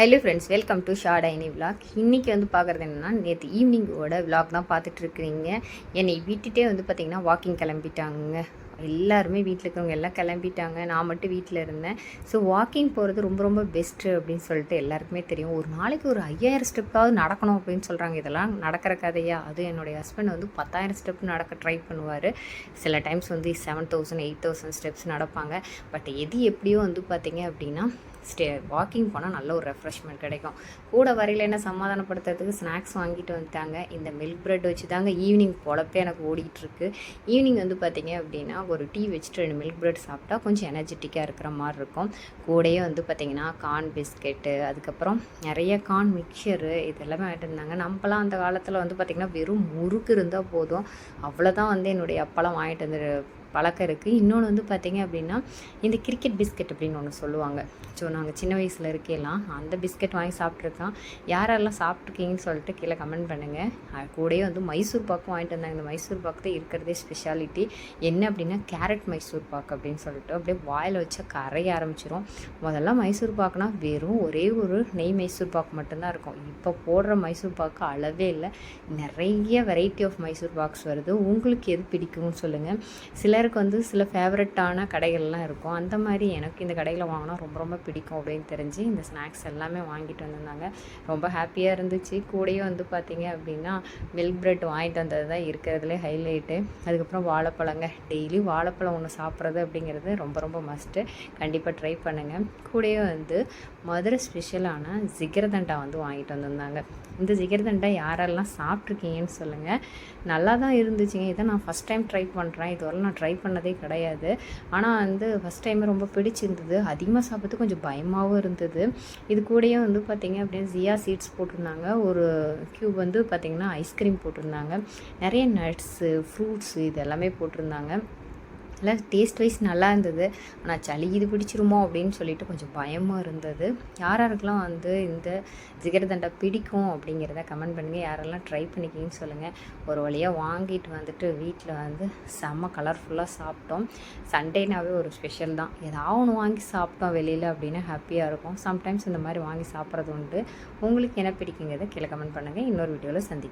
Hello friends welcome to short ஐனி vlog இன்றைக்கி வந்து பார்க்குறது என்னென்னா நேற்று ஈவினிங்கோட விலாக் தான் பார்த்துட்ருக்குறீங்க. என்னை விட்டுட்டே வந்து பார்த்திங்கன்னா வாக்கிங் கிளம்பிட்டாங்க எல்லாருமே வீட்டில் இருக்கிறவங்க எல்லாம் கிளம்பிட்டாங்க. நான் மட்டும் வீட்டில் இருந்தேன். ஸோ வாக்கிங் போகிறது ரொம்ப ரொம்ப பெஸ்ட்டு அப்படின்னு சொல்லிட்டு எல்லாருக்குமே தெரியும். ஒரு நாளைக்கு ஒரு ஐயாயிரம் ஸ்டெப்பாவது நடக்கணும் அப்படின்னு சொல்கிறாங்க இதெல்லாம் நடக்கிற கதையா? அது என்னுடைய ஹஸ்பண்ட் வந்து பத்தாயிரம் ஸ்டெப் நடக்க ட்ரை பண்ணுவார். சில டைம்ஸ் வந்து seven thousand eight thousand steps நடப்பாங்க. பட் எது எப்படியோ வந்து பார்த்தீங்க அப்படின்னா ஸ்டே வாக்கிங் போனால் நல்ல ஒரு ரெஃப்ரெஷ்மெண்ட் கிடைக்கும். கூட வரையில் என்ன சமாதானப்படுத்துறதுக்கு ஸ்நாக்ஸ் வாங்கிட்டு வந்துட்டாங்க. இந்த மில்க் ப்ரெட் வச்சு தாங்க ஈவினிங் பொழப்பே எனக்கு ஓடிட்டுருக்கு ஈவினிங் வந்து பார்த்திங்க அப்படின்னா ஒரு டீ வச்சுட்டு ரெண்டு மில்க் ப்ரெட் சாப்பிட்டா கொஞ்சம் எனர்ஜெட்டிக்காக இருக்கிற மாதிரி இருக்கும். கூடயே வந்து பார்த்திங்கன்னா கார்ன் பிஸ்கெட்டு அதுக்கப்புறம் நிறைய கார்ன் மிக்சரு இதெல்லாமே வாங்கிட்டு இருந்தாங்க நம்மலாம் அந்த காலத்தில் வந்து பார்த்திங்கன்னா வெறும் முறுக்கு இருந்தால் போதும். அவ்வளோதான் வந்து என்னுடைய அப்பெல்லாம் வாங்கிட்டு வந்து பழக்கம் இருக்குது இன்னொன்று வந்து பார்த்தீங்க அப்படின்னா இந்த கிரிக்கெட் பிஸ்கெட் அப்படின்னு ஒன்று சொல்லுவாங்க. ஸோ நாங்கள் சின்ன வயசில் இருக்கலாம் அந்த பிஸ்கெட் வாங்கி சாப்பிட்ருக்கோம் யாரெல்லாம் சாப்பிட்ருக்கீங்கன்னு சொல்லிட்டு கீழே கமெண்ட் பண்ணுங்கள் கூடயே வந்து மைசூர் பாக்கும் வாங்கிட்டு வந்தாங்க. இந்த மைசூர் பாக்கு தான் இருக்கிறதே ஸ்பெஷாலிட்டி என்ன அப்படின்னா கேரட் மைசூர் பாக்கு அப்படின்னு சொல்லிட்டு அப்படியே வாயில் வச்சா கரைய ஆரம்பிச்சிரும். முதல்ல மைசூர் பாக்குனா வெறும் ஒரே ஒரு நெய் மைசூர் பாக்கு மட்டும்தான் இருக்கும். இப்போ போடுற மைசூர் பாக்கு அளவே இல்லை. நிறைய வெரைட்டி ஆஃப் மைசூர் பாக்ஸ் வருது. உங்களுக்கு எது பிடிக்கும்னு சொல்லுங்கள் சில சிலருக்கு வந்து சில ஃபேவரட்டான கடைகள்லாம் இருக்கும். அந்த மாதிரி எனக்கு இந்த கடையில் வாங்கினா ரொம்ப ரொம்ப பிடிக்கும் அப்படின்னு தெரிஞ்சு இந்த ஸ்நாக்ஸ் எல்லாமே வாங்கிட்டு வந்திருந்தாங்க. ரொம்ப ஹாப்பியாக இருந்துச்சு. கூடயே வந்து பார்த்திங்க அப்படின்னா மில்க் ப்ரெட் வாங்கிட்டு வந்தது தான் இருக்கிறதுலே ஹைலைட்டு அதுக்கப்புறம் வாழைப்பழங்க. டெய்லி வாழைப்பழம் ஒன்று சாப்பிட்றது அப்படிங்கிறது ரொம்ப ரொம்ப மஸ்ட்டு கண்டிப்பாக ட்ரை பண்ணுங்கள் கூடயே வந்து மதுரை ஸ்பெஷலான ஜிகர்தண்டா வந்து வாங்கிட்டு வந்திருந்தாங்க. இந்த ஜிகர்தண்டா யாரெல்லாம் சாப்பிட்ருக்கீங்கன்னு சொல்லுங்கள் நல்லா தான் இருந்துச்சுங்க. இதை நான் ஃபஸ்ட் டைம் ட்ரை பண்ணுறேன் இதுவரை நான் ட்ரை ட்ரை பண்ணதே கிடையாது. ஆனால் வந்து ஃபஸ்ட் டைம் ரொம்ப பிடிச்சிருந்தது. அதிகமாக சாப்பிட்டு கொஞ்சம் பயமாகவும் இருந்தது. இது கூடயே வந்து பார்த்திங்க அப்படின்னா ஜியா சீட்ஸ் போட்டிருந்தாங்க. ஒரு க்யூப் வந்து பார்த்திங்கன்னா ஐஸ்கிரீம் போட்டிருந்தாங்க. நிறைய நட்ஸு ஃப்ரூட்ஸு இது எல்லாமே போட்டிருந்தாங்க. எல்லாம் டேஸ்ட் வைஸ் நல்லா இருந்தது. ஆனால் சளி இது பிடிச்சிருமோ அப்படின்னு சொல்லிட்டு கொஞ்சம் பயமாக இருந்தது. யார் யாருக்கெல்லாம் வந்து இந்த ஜிகர்தண்டா பிடிக்கும் அப்படிங்கிறத கமெண்ட் பண்ணுங்கள் யாரெல்லாம் ட்ரை பண்ணிக்கிங்கன்னு சொல்லுங்கள் ஒரு வழியாக வாங்கிட்டு வந்துட்டு வீட்டில் வந்து செம்ம கலர்ஃபுல்லாக சாப்பிட்டோம். சண்டேனாவே ஒரு ஸ்பெஷல் தான். ஏதாவது ஒன்று வாங்கி சாப்பிட்டோம் வெளியில் அப்படின்னா ஹாப்பியாக இருக்கும். சம்டைம்ஸ் இந்த மாதிரி வாங்கி சாப்பிட்றது உண்டு. உங்களுக்கு என்ன பிடிக்குங்கிறத கீழே கமெண்ட் பண்ணுங்கள் இன்னொரு வீடியோவில் சந்திக்கும்